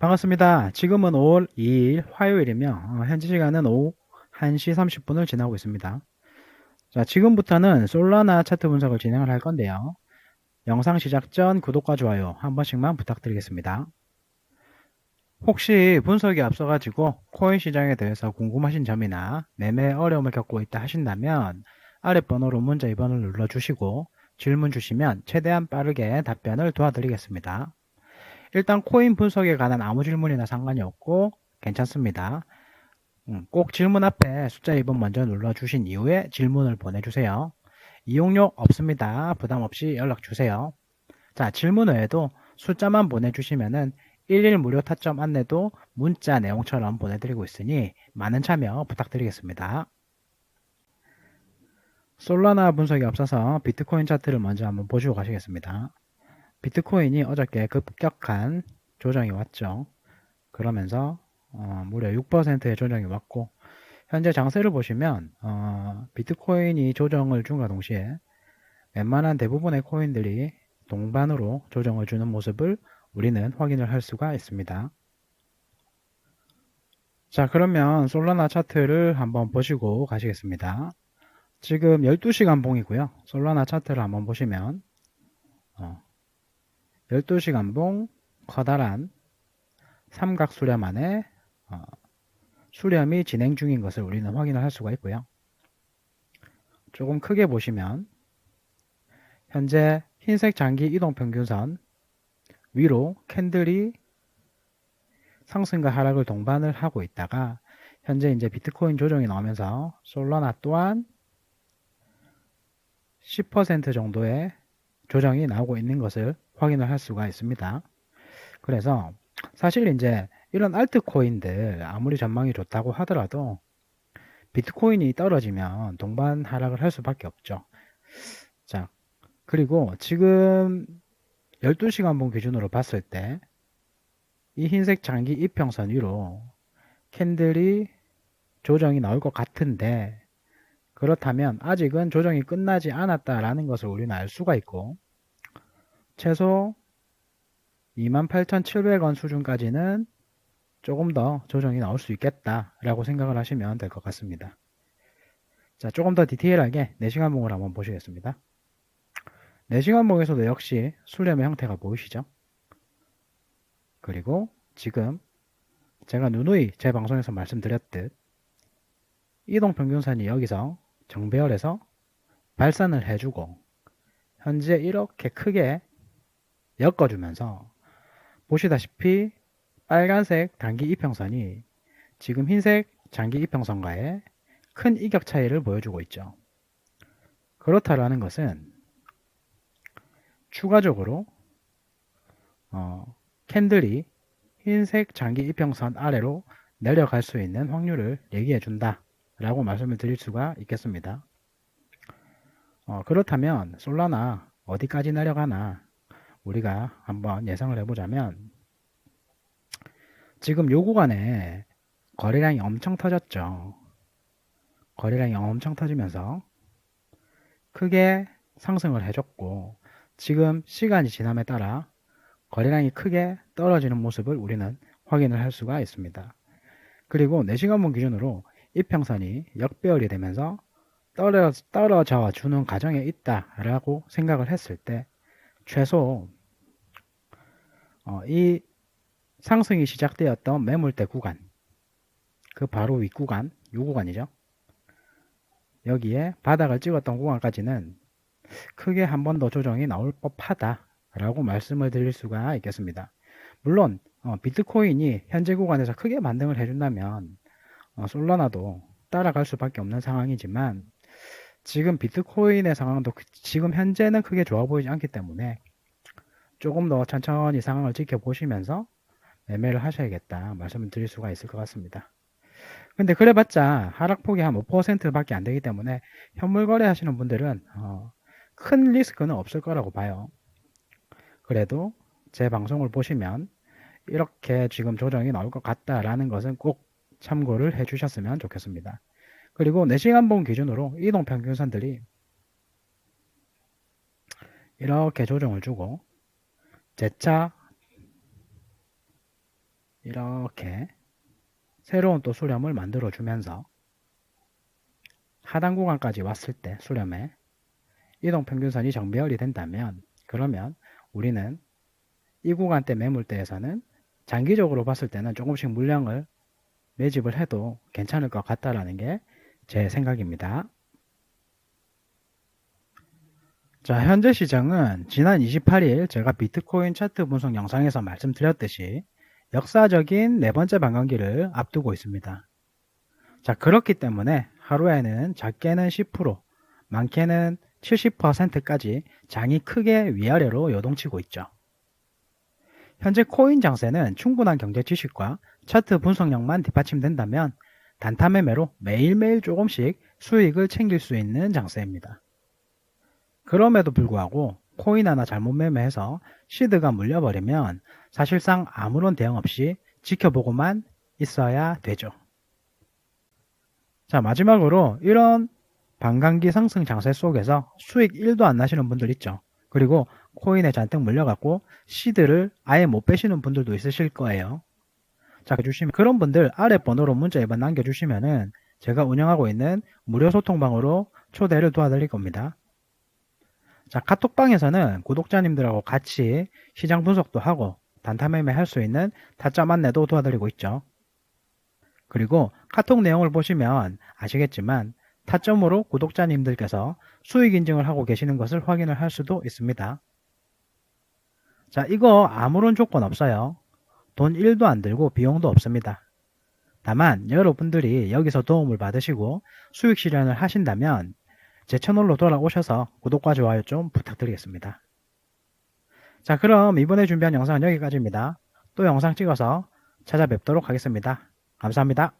반갑습니다. 지금은 5월 2일 화요일이며 어, 현지 시간은 오후 1시 30분을 지나고 있습니다. 자, 지금부터는 솔라나 차트 분석을 진행을 할 건데요. 영상 시작 전 구독과 좋아요 한 번씩만 부탁드리겠습니다. 혹시 분석이 앞서가지고 코인 시장에 대해서 궁금하신 점이나 매매 어려움을 겪고 있다 하신다면 아래 번호로 문자 2번을 눌러주시고 질문 주시면 최대한 빠르게 답변을 도와드리겠습니다. 일단 코인 분석에 관한 아무 질문이나 상관이 없고 괜찮습니다. 음, 꼭 질문 앞에 숫자 2번 먼저 눌러주신 이후에 질문을 보내주세요. 이용료 없습니다. 부담 없이 연락 주세요. 자, 질문 외에도 숫자만 보내주시면은 1일 무료 타점 안내도 문자 내용처럼 보내드리고 있으니 많은 참여 부탁드리겠습니다. 솔라나 분석에 앞서서 비트코인 차트를 먼저 한번 보시고 가시겠습니다. 비트코인이 어저께 급격한 조정이 왔죠. 그러면서 어, 무려 6%의 조정이 왔고 현재 장세를 보시면 어, 비트코인이 조정을 준과 동시에 웬만한 대부분의 코인들이 동반으로 조정을 주는 모습을 우리는 확인을 할 수가 있습니다. 자 그러면 솔라나 차트를 한번 보시고 가시겠습니다. 지금 12시간 봉이고요. 솔라나 차트를 한번 보시면 어, 12시간 봉 커다란 삼각 수렴 안에 어, 수렴이 진행 중인 것을 우리는 확인을 할 수가 있고요. 조금 크게 보시면 현재 흰색 장기 이동 평균선 위로 캔들이 상승과 하락을 동반을 하고 있다가 현재 이제 비트코인 조정이 나오면서 솔라나 또한 10% 정도의 조정이 나오고 있는 것을 확인을 할 수가 있습니다. 그래서 사실 이제 이런 알트코인들 아무리 전망이 좋다고 하더라도 비트코인이 떨어지면 동반 하락을 할 수밖에 없죠. 자, 그리고 지금 12시간 분 기준으로 봤을 때 이 흰색 장기 이평선 위로 캔들이 조정이 나올 것 같은데 그렇다면 아직은 조정이 끝나지 않았다라는 것을 우리는 알 수가 있고 최소 28,700원 수준까지는 조금 더 조정이 나올 수 있겠다라고 생각을 하시면 될 것 같습니다. 자, 조금 더 디테일하게 4시간 봉을 한번 보시겠습니다. 4시간 봉에서도 역시 수렴의 형태가 보이시죠? 그리고 지금 제가 누누이 제 방송에서 말씀드렸듯 이동평균선이 여기서 정배열에서 발산을 해주고 현재 이렇게 크게 엮어주면서 보시다시피 빨간색 단기 이평선이 지금 흰색 장기 이평선과의 큰 이격 차이를 보여주고 있죠. 그렇다라는 것은 추가적으로 어, 캔들이 흰색 장기 이평선 아래로 내려갈 수 있는 확률을 얘기해 준다 라고 말씀을 드릴 수가 있겠습니다. 어, 그렇다면 솔라나 어디까지 내려가나 우리가 한번 예상을 해보자면 지금 요 구간에 거래량이 엄청 터졌죠. 거래량이 엄청 터지면서 크게 상승을 해줬고 지금 시간이 지남에 따라 거래량이 크게 떨어지는 모습을 우리는 확인을 할 수가 있습니다. 그리고 4시간분 기준으로 이평선이 역배열이 되면서 떨어, 떨어져 주는 과정에 있다라고 생각을 했을 때 최소 어, 이 상승이 시작되었던 매물대 구간 그 바로 윗 구간 이 구간이죠. 여기에 바닥을 찍었던 구간까지는 크게 한 번 더 조정이 나올 법하다 라고 말씀을 드릴 수가 있겠습니다. 물론 어, 비트코인이 현재 구간에서 크게 반등을 해준다면 어, 솔라나도 따라갈 수밖에 없는 상황이지만 지금 비트코인의 상황도 그, 지금 현재는 크게 좋아 보이지 않기 때문에 조금 더 천천히 상황을 지켜보시면서 매매를 하셔야겠다 말씀을 드릴 수가 있을 것 같습니다. 근데 그래봤자 하락폭이 한 5% 밖에 안 되기 때문에 현물 거래 하시는 분들은 어, 큰 리스크는 없을 거라고 봐요. 그래도 제 방송을 보시면 이렇게 지금 조정이 나올 것 같다라는 것은 꼭 참고를 해 주셨으면 좋겠습니다. 그리고 4시간 봉 기준으로 이동평균선들이 이렇게 조정을 주고 재차 이렇게 새로운 또 수렴을 만들어 주면서 하단 구간까지 왔을 때 수렴에 이동 평균선이 정배열이 된다면 그러면 우리는 이 구간대 매물대에서는 장기적으로 봤을 때는 조금씩 물량을 매집을 해도 괜찮을 것 같다라는 게 제 생각입니다. 자, 현재 시장은 지난 28일 제가 비트코인 차트 분석 영상에서 말씀드렸듯이 역사적인 네 번째 반감기를 앞두고 있습니다. 자, 그렇기 때문에 하루에는 작게는 10%, 많게는 70%까지 장이 크게 위아래로 요동치고 있죠. 현재 코인 장세는 충분한 경제 지식과 차트 분석력만 뒷받침된다면 단타 매매로 매일매일 조금씩 수익을 챙길 수 있는 장세입니다. 그럼에도 불구하고 코인 하나 잘못 매매해서 시드가 물려버리면 사실상 아무런 대응 없이 지켜보고만 있어야 되죠. 자, 마지막으로 이런 반감기 상승 장세 속에서 수익 1도 안 나시는 분들 있죠. 그리고 코인에 잔뜩 물려갖고 시드를 아예 못 빼시는 분들도 있으실 거예요. 자, 주시면 그런 분들 아래 번호로 문자 2번 남겨주시면은 제가 운영하고 있는 무료 소통방으로 초대를 도와드릴 겁니다. 자, 카톡방에서는 구독자님들하고 같이 시장 분석도 하고 단타 매매 할 수 있는 타점 안내도 도와드리고 있죠. 그리고 카톡 내용을 보시면 아시겠지만 타점으로 구독자님들께서 수익 인증을 하고 계시는 것을 확인을 할 수도 있습니다. 자, 이거 아무런 조건 없어요. 돈 1도 안 들고 비용도 없습니다. 다만 여러분들이 여기서 도움을 받으시고 수익 실현을 하신다면 제 채널로 돌아오셔서 구독과 좋아요 좀 부탁드리겠습니다. 자 그럼 이번에 준비한 영상은 여기까지입니다. 또 영상 찍어서 찾아뵙도록 하겠습니다. 감사합니다.